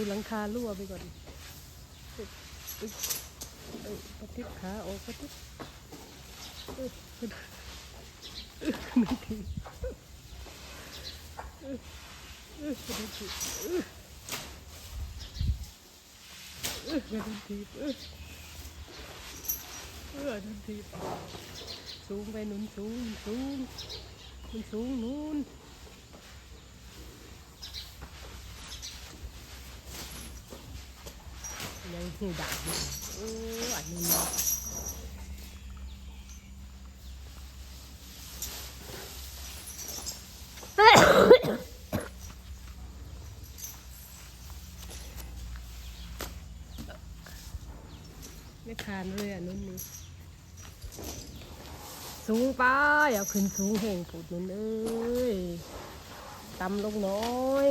ดูหลังคารั่วไปก่อนปฏิบขาออกปฏิบอึ๊บอึ๊บอึ๊บหนึ่งทีอึ๊บอึ๊บหนึ่งทีอึ๊บอึ๊บหนึ่งทีอึ๊บอึ๊บหนึ่งทีสูงไปนุนสูงสูงหนุนสูงนู้น ยังหูดังอยู่โอ้อันนี้เนาะไม่ทานเลยอะนุ่นนี่สูงป้าอย่าขึ้นสูงแห่งปูดนุ่นเอ้ยตำลงน้อย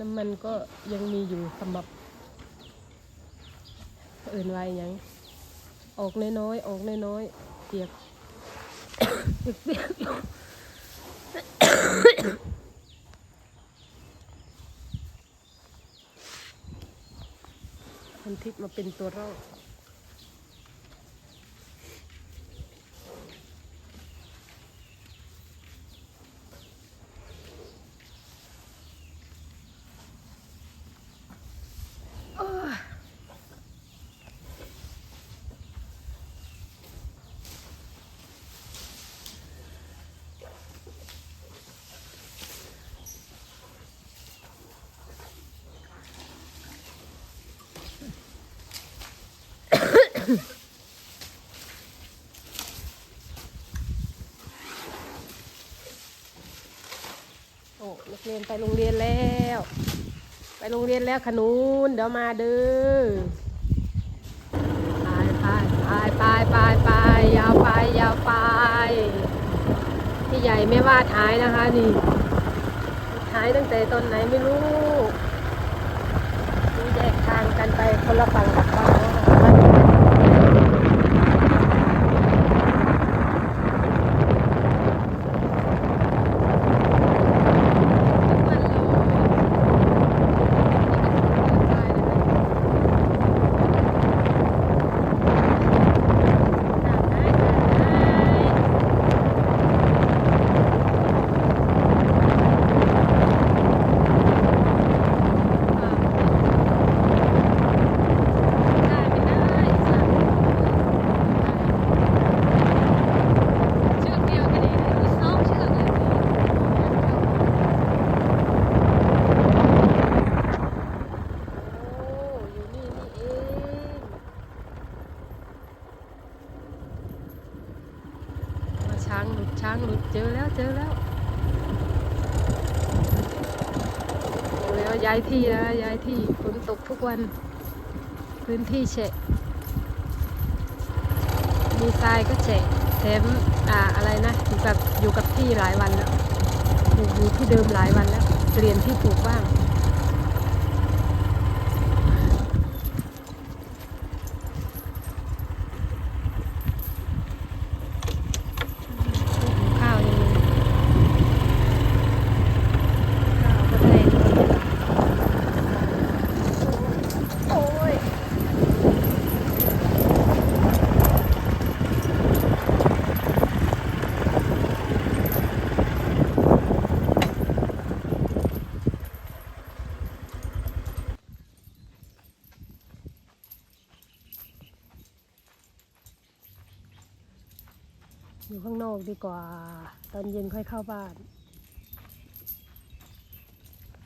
น้ำมันก็ยังมีอยู่สำหรับเอื่นไว้ยัง ออกน้อยๆออกน้อยๆเปียกเปียกมันทิพมาเป็นตัวรอด โอ้นักเรียนไปโรงเรียนแล้ว ไปโรงเรียนแล้วขนุนเดี๋ยวมาเด้อไปไปไปไปไปยาวไปยาวไปพี่ใหญ่ไม่ว่าท้ายนะคะนี่ท้ายตั้งแต่ตอนไหนไม่รู้นี่แยกทางกันไปคนละฝั่งกับเขาโอ้อยู่นี่นี่เองมาช้างหลุดช้างหลุดเจอแล้วเจอแล้วเจอแล้วย้าย ที่แล้วย้ายที่ฝนตกทุกวัน พื้นที่แฉะมีทรายก็แฉะแถมอ่าอะไรนะอยู่กับอยู่กับที่หลายวันแล้วอยู่ที่เดิมหลายวันแล้วเปลี่ยนที่ปลูกบ้างข้าวยังเลยข้าวก็แรงโอ้ยอยู่ข้างนอก ดีกว่า ตอนเย็นค่อยเข้าบ้าน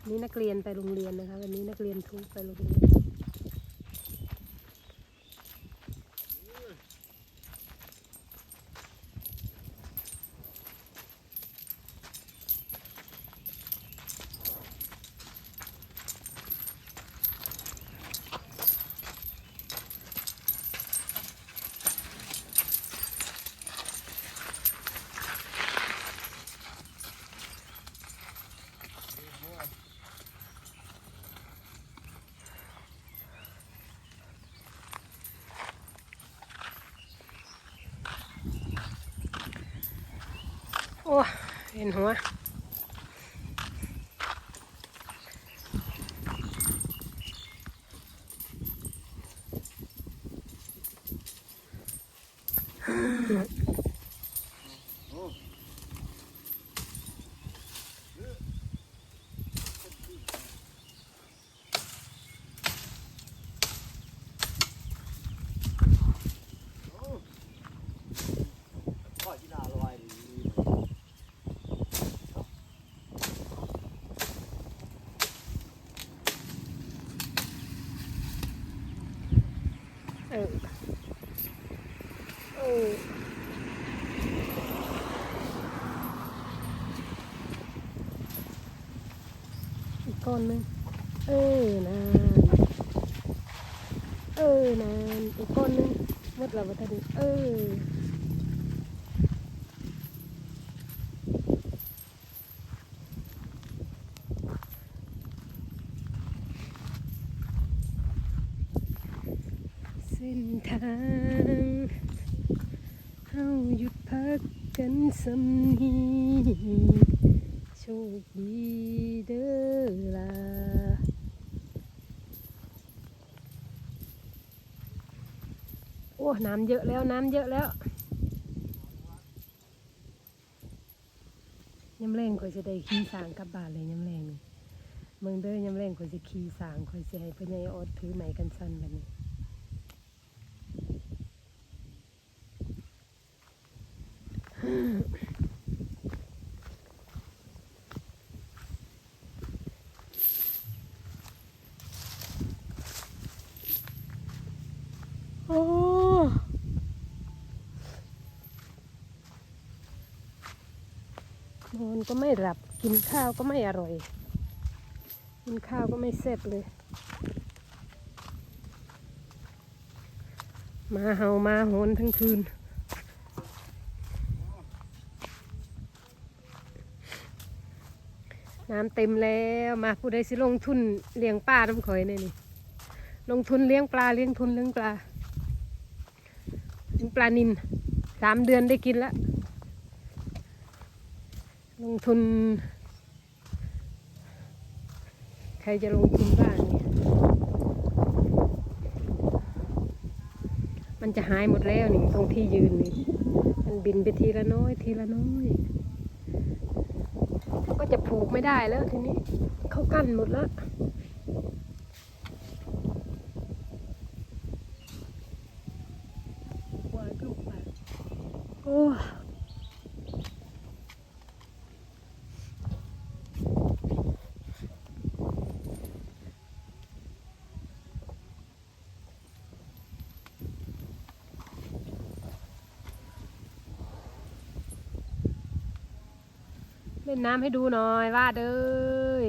นี่นักเรียนไปโรงเรียนนะคะ วันนี้นักเรียนทุกไปโรงเรียน โอ้เห็นหัว ข้อที่น่าลอยดี เออเอออี ก้อนนึงเออนานเออนานอีกก้อนนึงหมดแล้ววัตถุเออเส้นทางเฮาหยุดพักกันสำนี คดีเด้อล่ะโอ้น้ำเยอะแล้วน้ำเยอะแล้วยำแรงข่อยจะได้ขี่สางกลับบ้านเลยยำแรงนี่เมืองเด้อยำแรงข่อยจะขี่สางข่อยจะให้พ่อใหญ่อดถือไม้กันสั้นแบบนี้โอ้น อนก็ไม่หลับกินข้าวก็ไม่อร่อย กินข้าวก็ไม่เสร็จเลย มาเห่ามาโหนทั้งคืนน้ำเต็มแล้วมาผู้ใดสิลงทุนเลี้ยงปลาน้ำข่อยนี่นี่ลงทุนเลี้ยงปลาเลี้ยงทุนเลี้ยงปลาเลี้ยงปลานินสามเดือนได้กินแล้ว ลงทุน ใครจะลงทุนบ้างเนี่ย มันจะหายหมดแล้วนี่ตรงที่ยืนนี่ มันบินไปทีละน้อย ทีละน้อยก็จะผูกไม่ได้แล้วทีนี้ เขากั้นหมดแล้วายลูกไปโอ้ เล่นน้ำให้ดูหน่อยว่าเด้ย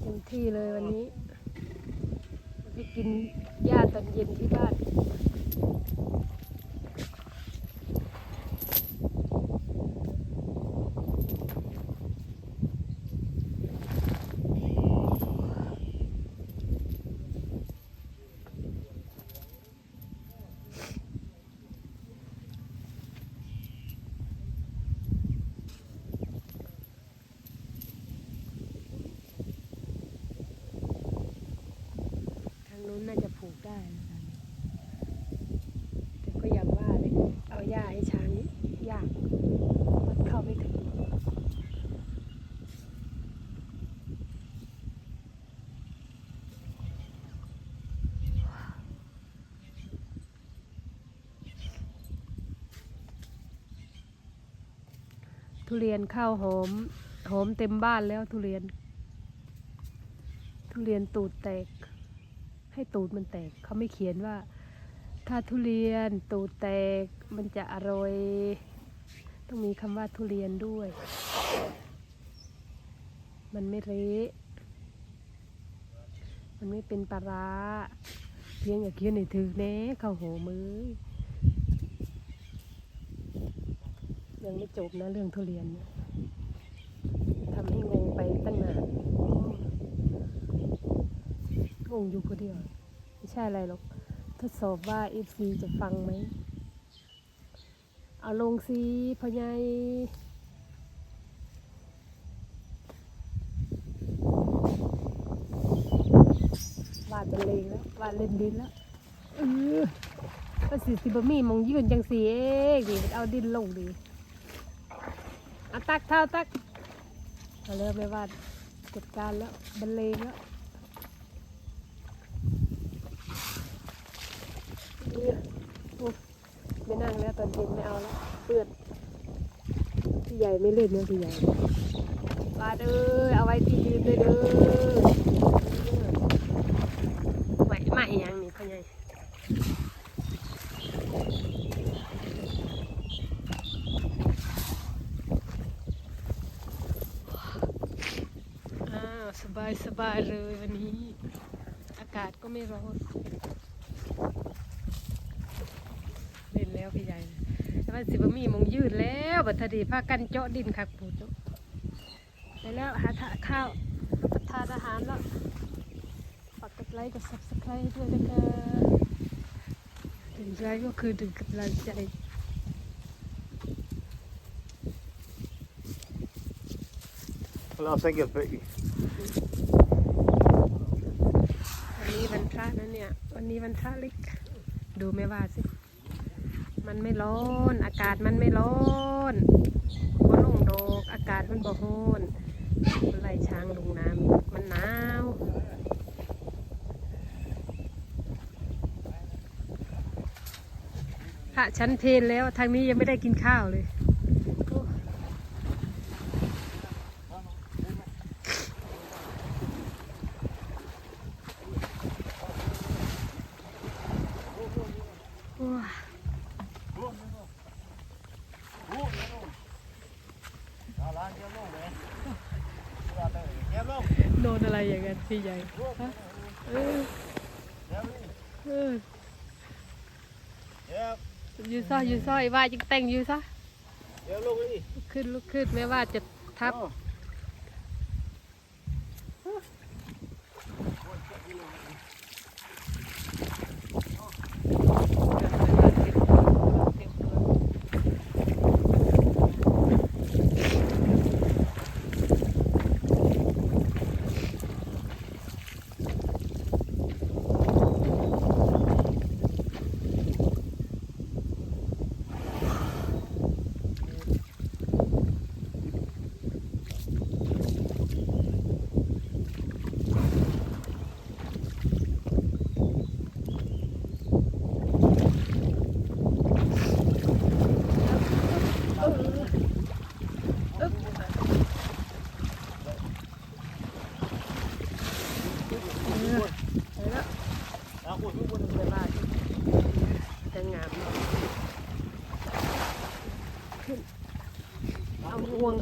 เต็มที่เลยวันนี้ไปกินหญ้าตอนเย็นที่บ้าน ทางนู้นน่าจะผูกได้นะคะแต่ก็ยังว่าเลย เอาหญ้าให้ช้างยากมันเข้าไม่ถึง ทุเรียนข้าวหอม หอมเต็มบ้านแล้วทุเรียน ทุเรียนตูดแตก ให้ตูดมันแตก เขาไม่เขียนว่า ถ้าทุเรียนตูดแตกมันจะอร่อย ต้องมีคำว่าทุเรียนด้วย มันไม่เละมันไม่เป็นปลาร้าเพียงอย่าเขียนในถือแน่ข้าวหัวมือ ยังไม่จบนะเรื่องทุเรียนทำให้งงไปตั้งนานงงอยู่คนเดียว ไม่ใช่อะไรหรอก ทดสอบว่า FC จะฟังไหม เอาลงสิพ่อใหญ่วาดบรรเลงแล้ววาดเล่นดินแล้วเออก็สิสิบะมีมองยืนจังสีเองดิเอาดินลงดิ เอาตักเท้าตักเอาเริ่มไม่วาจัดการแล้วบรรเลงแล้วเออโอ้ไม่นั่งแล้วตอนเย็นไม่เอาแล้วเปื้อนพี่ใหญ่ไม่เล่นนะพี่ใหญ่วาเอ้ยเอาไว้ที่ยืนเลยเด้อไหวมาอีหยังนี่พ่อใหญ่ อ้าวส บายสบาเลยวันนี้ อากาศก็ไม่ร้อนเล่นแล้วพี่ใหญ่แต่ว่าสิบมีมงยืดแล้วบัดทดีพากันเจาะดินคักปูจุไปแล้วหาทาข้าวทานอาหารแล้วฝากกดไลค์กด subscribe ด้วยนะคะถึงใจก็คือถึงกำลังใจเราใส่เก็บไป พระนะเนี่ย วันนี้วันพระเล็ก ดูไม่ว่าสิ มันไม่ร้อน อากาศมันไม่ร้อนบ่ลงดอกอากาศมันบ่ร้อนมันไล่ช้างลงน้ำมันหนาวพระชั้นเพลแล้วทางนี้ยังไม่ได้กินข้าวเลยโอ้โอ้ย เอาล้างเก็บลงเลยเอาไปเก็บลง โดน อะไรอย่างนั้นพี่ใหญ่ฮะเออเก็บนี่เออเก็บอยูซ่ออยูซ่อไอ้ว่าจิงแต่งอยูซ่อเก็บลงนี่ลุกขึ้นลุกขึ้นไม่ว่าจะทับ เอาคนทุกคน ไม่ว่าจะงามขึ้นเอาห่วงเอางาช่วยพยุงขึ้น เอาคนซ้อนเลยเอาคนทุกคนซ้อนคนซ้อนคนทุกคนซ้อนเอาคนทุกคนซ้อนตามมาตามมาตามซ้อนเอาคนคนทุกคนซ้อ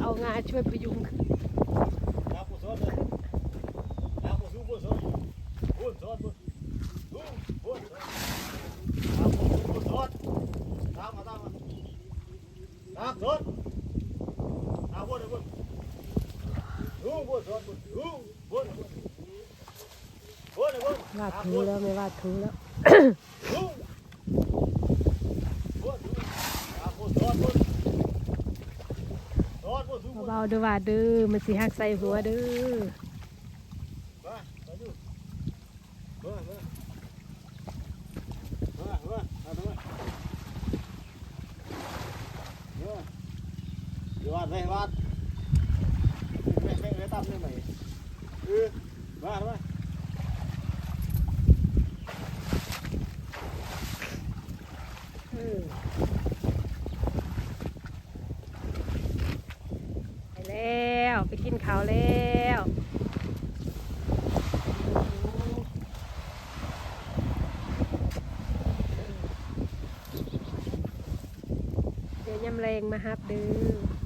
นคนทุกคนคนคนคนวาดถูแล้วไม่วาดถูแล้ว ทุกคนเอาคนซ้อนคนซ้อนคนทุกคน เบาเด้อวาดเด้อมันสิหักใส่หัวเด้อมาไปดูมามามามามาดูมาเยอะเดี๋ยววัดไปวัดไปไปไปตามนี่ไหมเออมามาเออไปแล้ว ไปกินข้าวแล้วเดี๋ยวยำแรงมาฮับเด้อเออ